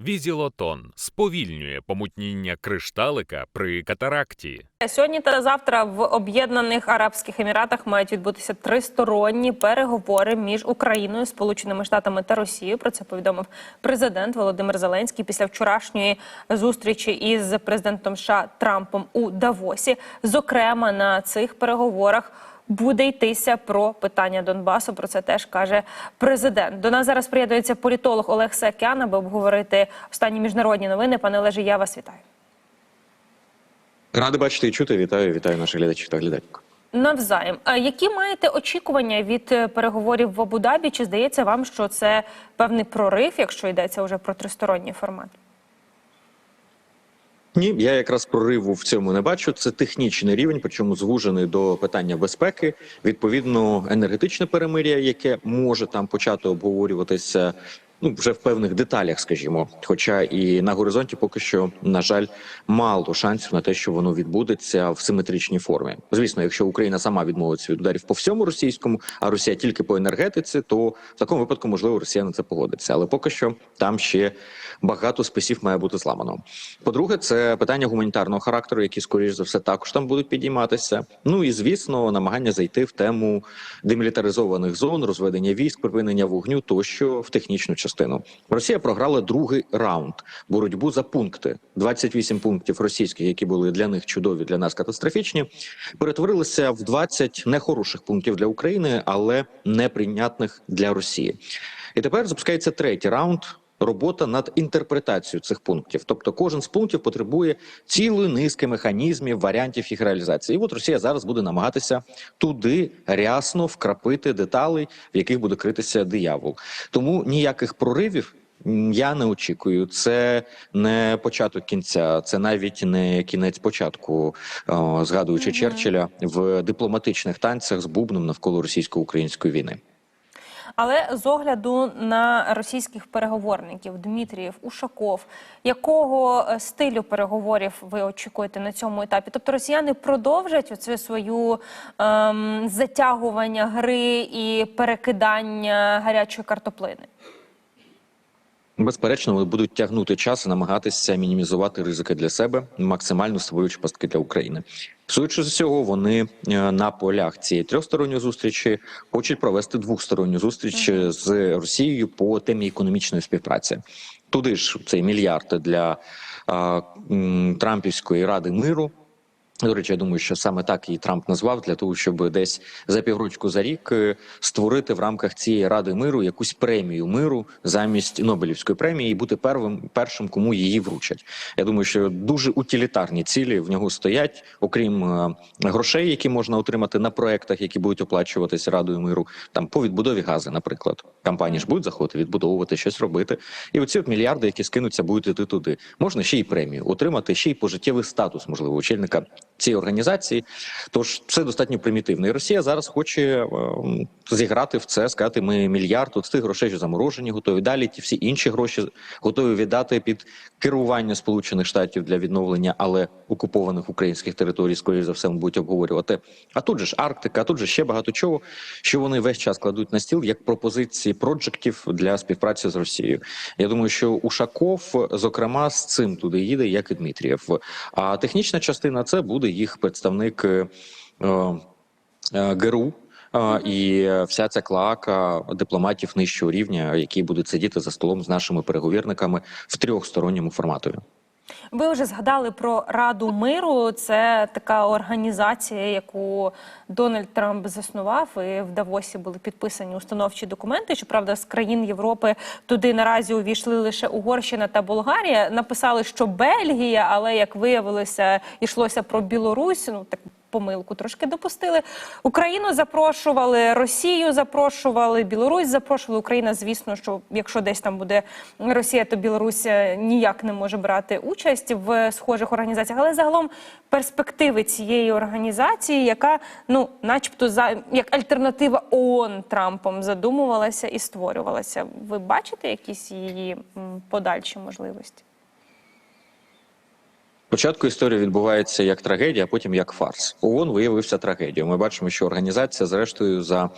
Візілотон сповільнює помутніння кришталика при катаракті. Сьогодні та завтра в Об'єднаних Арабських Еміратах мають відбутися тристоронні переговори між Україною, Сполученими Штатами та Росією. Про це повідомив президент Володимир Зеленський після вчорашньої зустрічі із президентом США Трампом у Давосі. Зокрема, на цих переговорах. Буде йтися про питання Донбасу. Про це теж каже президент. До нас зараз приєднується політолог Олег Сакян, аби обговорити останні міжнародні новини. Пане Олеже, я вас вітаю. Радий бачити і чути. Вітаю, вітаю наших глядачів та глядачів. Навзаєм. Які маєте очікування від переговорів в Абу-Дабі? Чи здається вам, що це певний прорив, якщо йдеться вже про тристоронній формат? Ні, я якраз прориву в цьому не бачу. Це технічний рівень, причому звужений до питання безпеки. Відповідно, енергетичне перемир'я, яке може там почати обговорюватися. Ну, вже в певних деталях, скажімо, хоча і на горизонті поки що, на жаль, мало шансів на те, що воно відбудеться в симетричній формі. Звісно, якщо Україна сама відмовиться від ударів по всьому російському, а Росія тільки по енергетиці, то в такому випадку можливо Росія на це погодиться. Але поки що там ще багато списів має бути зламано. По-друге, це питання гуманітарного характеру, які скоріш за все також там будуть підійматися. Ну і звісно, намагання зайти в тему демілітаризованих зон, розведення військ, припинення вогню тощо в технічну. Росія програла другий раунд боротьбу за пункти. 28 пунктів російських, які були для них чудові, для нас катастрофічні, перетворилися в 20 нехороших пунктів для України, але неприйнятних для Росії. І тепер запускається третій раунд. Робота над інтерпретацією цих пунктів, тобто кожен з пунктів потребує цілої низки механізмів, варіантів їх реалізації. І от Росія зараз буде намагатися туди рясно вкрапити деталей, в яких буде критися диявол. Тому ніяких проривів. Я не очікую. Це не початок кінця, це навіть не кінець початку, згадуючи Мгм. Черчилля в дипломатичних танцях з бубном навколо російсько-української війни. Але з огляду на російських переговорників Дмитрієв, Ушаков, якого е, стилю переговорів ви очікуєте на цьому етапі? Тобто росіяни продовжать оце свою ем, затягування гри і перекидання гарячої картоплини? Безперечно, вони будуть тягнути час і намагатися мінімізувати ризики для себе, максимально створюючи пастки для України. Судячи з цього, вони е, на полях цієї трьохсторонньої зустрічі хочуть провести двосторонню зустріч з Росією по темі економічної співпраці. Туди ж цей мільярд для а, м, Трампівської ради миру. До речі, я думаю, що саме так її Трамп назвав для того, щоб десь за півручку за рік е, створити в рамках цієї ради миру якусь премію миру замість Нобелівської премії і бути первим першим, кому її вручать. Я думаю, що дуже утилітарні цілі в нього стоять, окрім е, грошей, які можна отримати на проектах, які будуть оплачуватися радою миру, там по відбудові газу, наприклад. Компанії ж будуть заходити, відбудовувати щось робити. І оці от мільярди, які скинуться, будуть іти туди. Можна ще й премію отримати, ще й пожиттєвий статус, можливо, очільника цієї організації. Тож все достатньо примітивно. І Росія зараз хоче ем, зіграти в це, сказати, ми мільярд от з тих грошей, що заморожені, готові далі. Ті всі інші гроші готові віддати під керування Сполучених Штатів для відновлення, але окупованих українських територій, скоріш за все, будуть обговорювати. А тут же ж Арктика, а тут же ще багато чого, що вони весь час кладуть на стіл як пропозиції проджектів для співпраці з Росією. Я думаю, що Ушаков, зокрема, з цим туди їде, як і Дмитрієв. А технічна частина це буде їх представник е, е, ГРУ. е, І вся ця клака дипломатів нижчого рівня, які будуть сидіти за столом з нашими переговірниками в трьохсторонньому форматі. Ви вже згадали про Раду миру. Це така організація, яку Дональд Трамп заснував. І в Давосі були підписані установчі документи. Щоправда, з країн Європи туди наразі увійшли лише Угорщина та Болгарія. Написали, що Бельгія, але як виявилося, йшлося про Білорусь. Ну так. Помилку трошки допустили. Україну запрошували, Росію запрошували, Білорусь запрошували. Україна, звісно, що якщо десь там буде Росія, то Білорусь е, ніяк не може брати участь в схожих організаціях. Але загалом перспективи цієї організації, яка ну, начебто, за як альтернатива ООН Трампом задумувалася і створювалася. Ви бачите якісь її подальші можливості? Спочатку історія відбувається як трагедія, а потім як фарс. ООН виявився трагедією. Ми бачимо, що організація, зрештою, за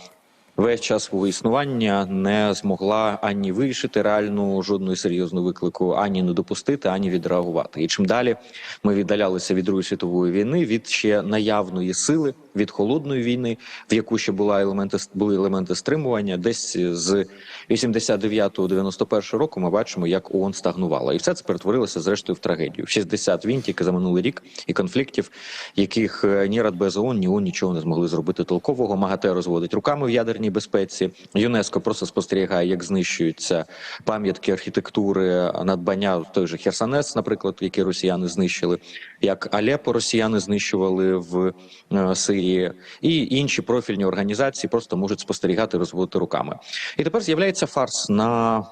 весь час свого існування не змогла ані вирішити реальну жодної серйозну виклику, ані не допустити, ані відреагувати. І чим далі ми віддалялися від Другої світової війни, від ще наявної сили, від холодної війни, в яку ще була елементи були елементи стримування, десь з 89-91 року ми бачимо, як ООН стагнувала, і все це перетворилося зрештою в трагедію. 60 війн тільки за минулий рік і конфліктів, яких е, ні Радбез ООН, ні ООН нічого не змогли зробити толкового. МАГАТЕ розводить руками в ядерній безпеці. ЮНЕСКО просто спостерігає, як знищуються пам'ятки архітектури, надбання той же Херсонес, наприклад, які росіяни знищили, як Алепо росіяни знищували в е, Сирії, і інші профільні організації просто можуть спостерігати, розводити руками. І тепер з'являється фарс на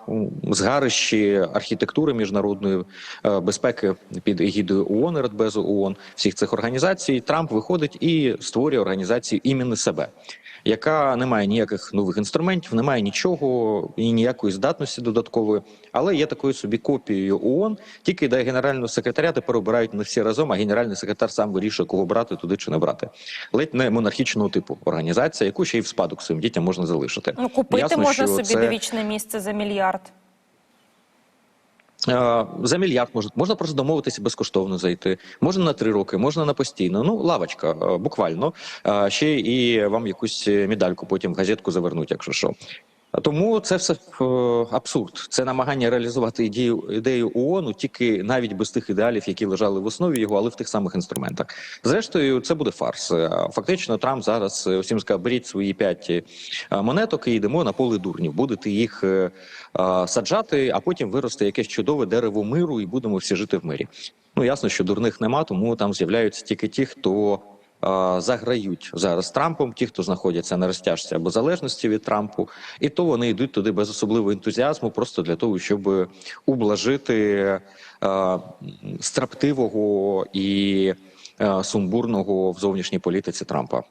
згарищі архітектури міжнародної е, безпеки під егідою ООН Радбезу ООН, всіх цих організацій. Трамп виходить і створює організацію імені себе. Яка не має ніяких нових інструментів, немає нічого і ніякої здатності додаткової, але є такою собі копією ООН, тільки де генерального секретаря тепер обирають не всі разом, а генеральний секретар сам вирішує, кого брати туди чи не брати. Ледь не монархічного типу організація, яку ще й в спадок своїм дітям можна залишити. Ну, купити Ясно, можна собі це- довічне місце за мільярд. Е, За мільярд можна можна просто домовитися безкоштовно зайти. Можна на три роки, можна на постійно. Ну лавочка, е, буквально. Е, Ще і вам якусь медальку потім в газетку завернуть, якщо що. Тому це все е, абсурд. Це намагання реалізувати ідею ідею ООН, тільки навіть без тих ідеалів, які лежали в основі його, але в тих самих інструментах. Зрештою, це буде фарс. Е, Фактично, Трамп зараз е, усім сказав, беріть свої п'ять е, монеток і йдемо на поле дурнів. Будете їх е, е, саджати, а потім виросте якесь чудове дерево миру, і будемо всі жити в мирі. Ну ясно, що дурних нема, тому там з'являються тільки ті, хто е, заграють зараз Трампом, ті, хто знаходяться на розтяжці або залежності від Трампу, і то вони йдуть туди без особливого ентузіазму, просто для того, щоб ублажити страптивого строптивого і е, сумбурного в зовнішній політиці Трампа.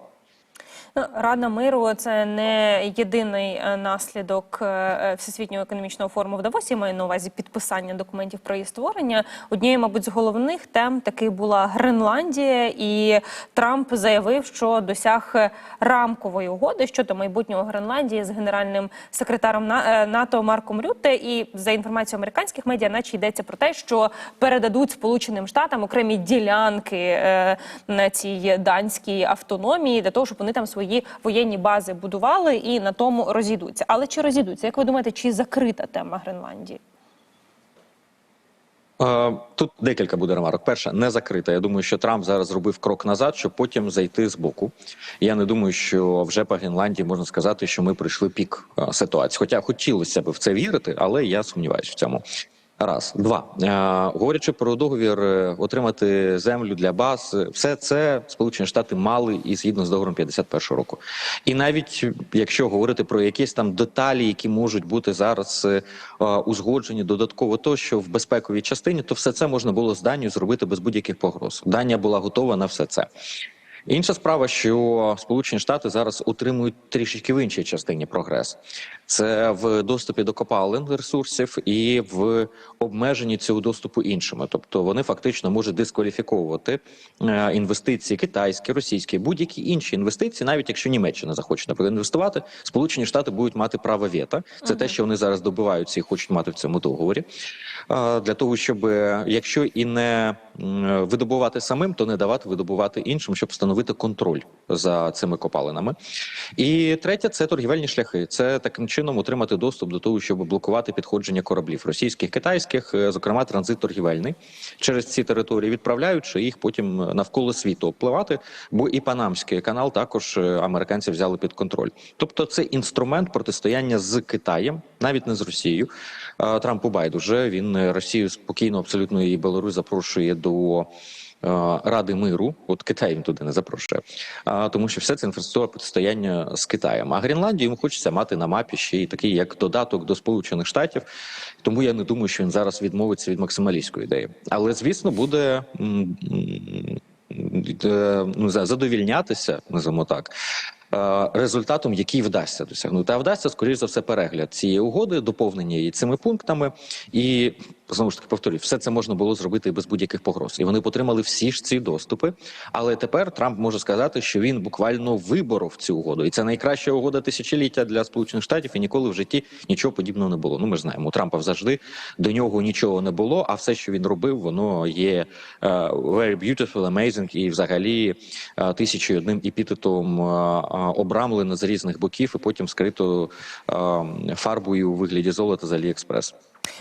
Рада миру це не єдиний е, наслідок е, е, всесвітнього економічного форуму в Давосі. Маю на увазі підписання документів про її створення. Однією, мабуть, з головних тем таки була Гренландія, і Трамп заявив, що досяг рамкової угоди щодо майбутнього Гренландії з генеральним секретарем На- НАТО Марком Рютте. І за інформацією американських медіа, наче йдеться про те, що передадуть Сполученим Штатам окремі ділянки на цій данській автономії для того, щоб вони там свої воєнні бази будували і на тому розійдуться. Але чи розійдуться? Як ви думаєте, чи закрита тема Гренландії? Е, Тут декілька буде ремарок. Перша не закрита. Я думаю, що Трамп зараз зробив крок назад, щоб потім зайти з боку. Я не думаю, що вже по Гренландії можна сказати, що ми пройшли пік е, ситуації. Хоча хотілося б в це вірити, але я сумніваюся в цьому. Раз, два. Е, говорячи про договір е, отримати землю для баз, е, все це Сполучені Штати мали і згідно з договором 51 року. І навіть якщо говорити про якісь там деталі, які можуть бути зараз е, е, узгоджені додатково, то що в безпековій частині, то все це можна було з Данією зробити без будь-яких погроз. Данія була готова на все це. Інша справа, що Сполучені Штати зараз отримують трішечки в іншій частині прогрес. Це в доступі до копалин ресурсів і в обмеженні цього доступу іншими. Тобто вони фактично можуть дискваліфіковувати е, інвестиції китайські, російські, будь-які інші інвестиції, навіть якщо Німеччина захоче наприклад, інвестувати, Сполучені Штати будуть мати право вето. Це те, що вони зараз добиваються і хочуть мати в цьому договорі. Е, Для того, щоб якщо і не видобувати самим, то не давати видобувати іншим, щоб встановити контроль за цими копалинами. І третє це торгівельні шляхи. Це таким чином отримати доступ до того, щоб блокувати підходження кораблів російських, китайських, е, зокрема транзит торгівельний через ці території, відправляючи їх потім навколо світу обпливати. Бо і Панамський канал також е, американці взяли під контроль. Тобто, це інструмент протистояння з Китаєм, навіть не з Росією. Е, Трампу байдуже він е, Росію спокійно, абсолютно і Білорусь запрошує до. Е, Ради миру, от Китай він туди не запрошує, а, тому що все це інфраструктура протистояння з Китаєм. А Гренландію йому хочеться мати на мапі ще й такий як додаток до Сполучених Штатів. Тому я не думаю, що він зараз відмовиться від максималістської ідеї. Але звісно, буде е, ну, за- задовільнятися, називаємо так. е, Результатом, який вдасться досягнути, а вдасться скоріш за все перегляд цієї угоди, доповнення її цими пунктами, і Знову ж таки повторюю, все це можна було зробити без будь-яких погроз, і вони отримали всі ж ці доступи. Але тепер Трамп може сказати, що він буквально виборов цю угоду, і це найкраща угода тисячоліття для Сполучених Штатів, і ніколи в житті нічого подібного не було. Ну ми ж знаємо, у Трампа завжди до нього нічого не було. А все, що він робив, воно є е, very beautiful, amazing і взагалі тисячу одним епітетом е, е, обрамлено з різних боків, і потім скрито е, фарбою у вигляді золота з Аліекспрес.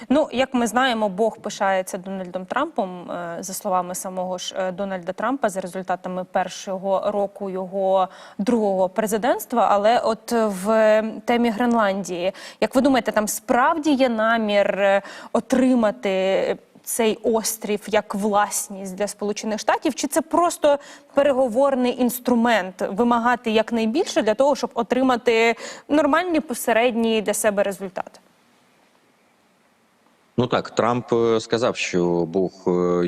Ну, як ми знаємо, Бог пишається Дональдом Трампом, е, за словами самого ж е, Дональда Трампа, за результатами першого року його другого президентства. Але от в темі Гренландії, як ви думаєте, там справді є намір е, отримати цей острів як власність для Сполучених Штатів, чи це просто переговорний інструмент вимагати якнайбільше для того, щоб отримати нормальний посередній для себе результат? Ну так, Трамп е, сказав, що Бог е,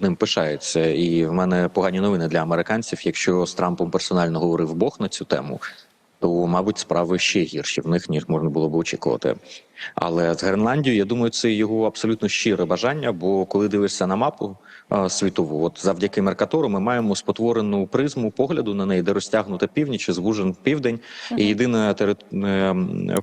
ним пишається, і в мене погані новини для американців. Якщо з Трампом персонально говорив Бог на цю тему, то мабуть справи ще гірші в них ніж можна було б очікувати. Але з Гренландією, я думаю, це його абсолютно щире бажання. Бо коли дивишся на мапу е, світову, от завдяки Меркатору, ми маємо спотворену призму погляду на неї, де розтягнута північ, звужен південь, і єдиний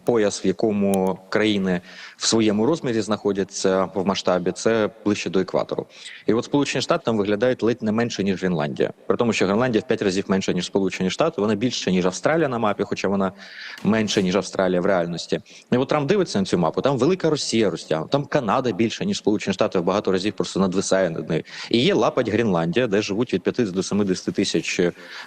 пояс, в якому країни в своєму розмірі знаходяться в масштабі, це ближче до екватору. І от Сполучені Штати там виглядають ледь не менше ніж Гренландія, при тому, що Гренландія в п'ять разів менша ніж Сполучені Штати. Вона більше ніж Австралія на мапі, хоча вона менше ніж Австралія в реальності. І от Трамп дивиться на цю мапу. Там велика Росія розтягнута, там Канада більше ніж Сполучені Штати в багато разів просто надвисає над нею. І є лапать Гренландія, де живуть від 50 до 70 тисяч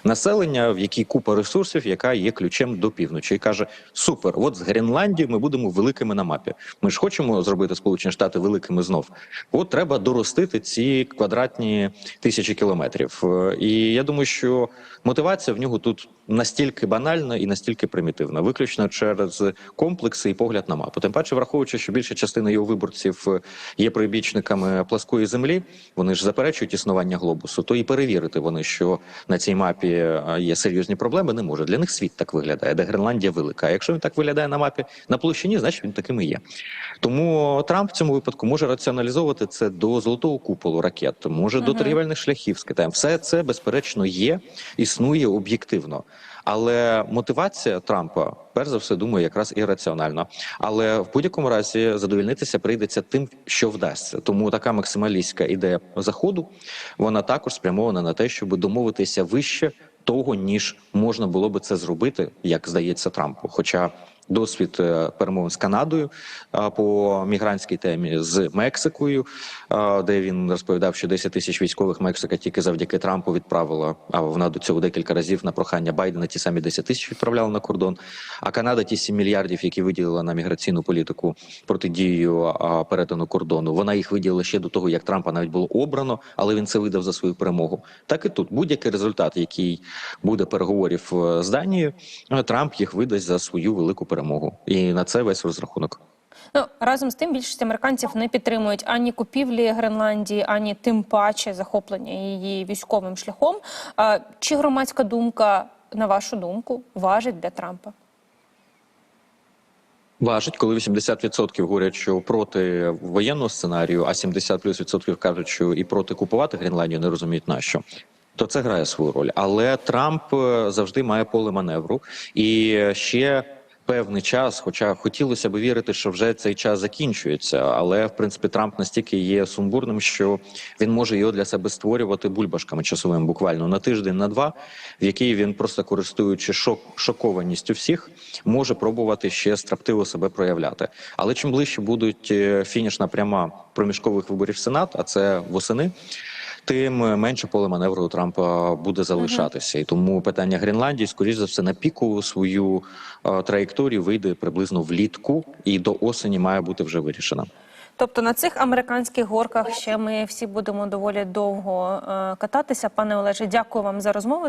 населення, в якій купа ресурсів, яка є ключем до півночі, і каже: Супер, от з Гренландії ми будемо великими на мапі. Ми ж хочемо зробити Сполучені Штати великими знов. От треба доростити ці квадратні тисячі кілометрів. Е, І я думаю, що мотивація в нього тут настільки банальна і настільки примітивна, виключно через комплекси і погляд на мапу. Тим паче, враховуючи, що більша частина його виборців е, є прибічниками пласкої землі, вони ж заперечують існування глобусу, то і перевірити вони, що на цій мапі е, є серйозні проблеми, не може. Для них світ так виглядає, де Гренландія велика. А якщо він так виглядає на мапі на площині, значить він таким і є. Тому Трамп в цьому випадку може раціоналізовувати це до золотого куполу ракет, може до торгівельних шляхів з Китаєм. Все це безперечно є, існує об'єктивно. Але мотивація Трампа, перш за все, думаю, якраз ірраціональна. Але в будь-якому разі задовільнитися прийдеться тим, що вдасться. Тому така максималістська ідея заходу вона також спрямована на те, щоб домовитися вище того, ніж можна було би це зробити, як здається Трампу. Хоча досвід е, перемовин з Канадою по мігрантській темі з Мексикою, де він розповідав, що 10 тисяч військових Мексика тільки завдяки Трампу відправила. А вона до цього декілька разів на прохання Байдена ті самі 10 тисяч відправляла на кордон. А Канада ті 7 мільярдів, які виділила на міграційну політику протидію перетину кордону. Вона їх виділила ще до того, як Трампа навіть було обрано, але він це видав за свою перемогу. Так і тут будь-який результат, який буде переговорів е, з Данією, е, Трамп їх видасть за свою велику перемогу. І на це весь розрахунок. Ну разом з тим, більшість американців не підтримують ані купівлі Гренландії, ані тим паче захоплення її військовим шляхом. А, чи громадська думка, на вашу думку, важить для Трампа? Важить, коли 80% говорять, що проти воєнного сценарію, а 70 плюс відсотків кажуть, що і проти купувати Гренландію не розуміють на що. То це грає свою роль. Але Трамп е, завжди має поле маневру і ще. Певний час, хоча хотілося б вірити, що вже цей час закінчується, але в принципі Трамп настільки є сумбурним, що він може його для себе створювати бульбашками часовими, буквально на тиждень, на два, в який він просто користуючи шок шокованістю всіх, може пробувати ще строптиво себе проявляти. Але чим ближче будуть е, фінішна пряма проміжкових виборів Сенат, а це восени. Тим менше поле маневру у Трампа буде залишатися, і тому питання Гренландії, скоріш за все, на піку свою е, траєкторію вийде приблизно влітку, і до осені має бути вже вирішена. Тобто на цих американських горках ще ми всі будемо доволі довго е, кататися. Пане Олеже, дякую вам за розмову.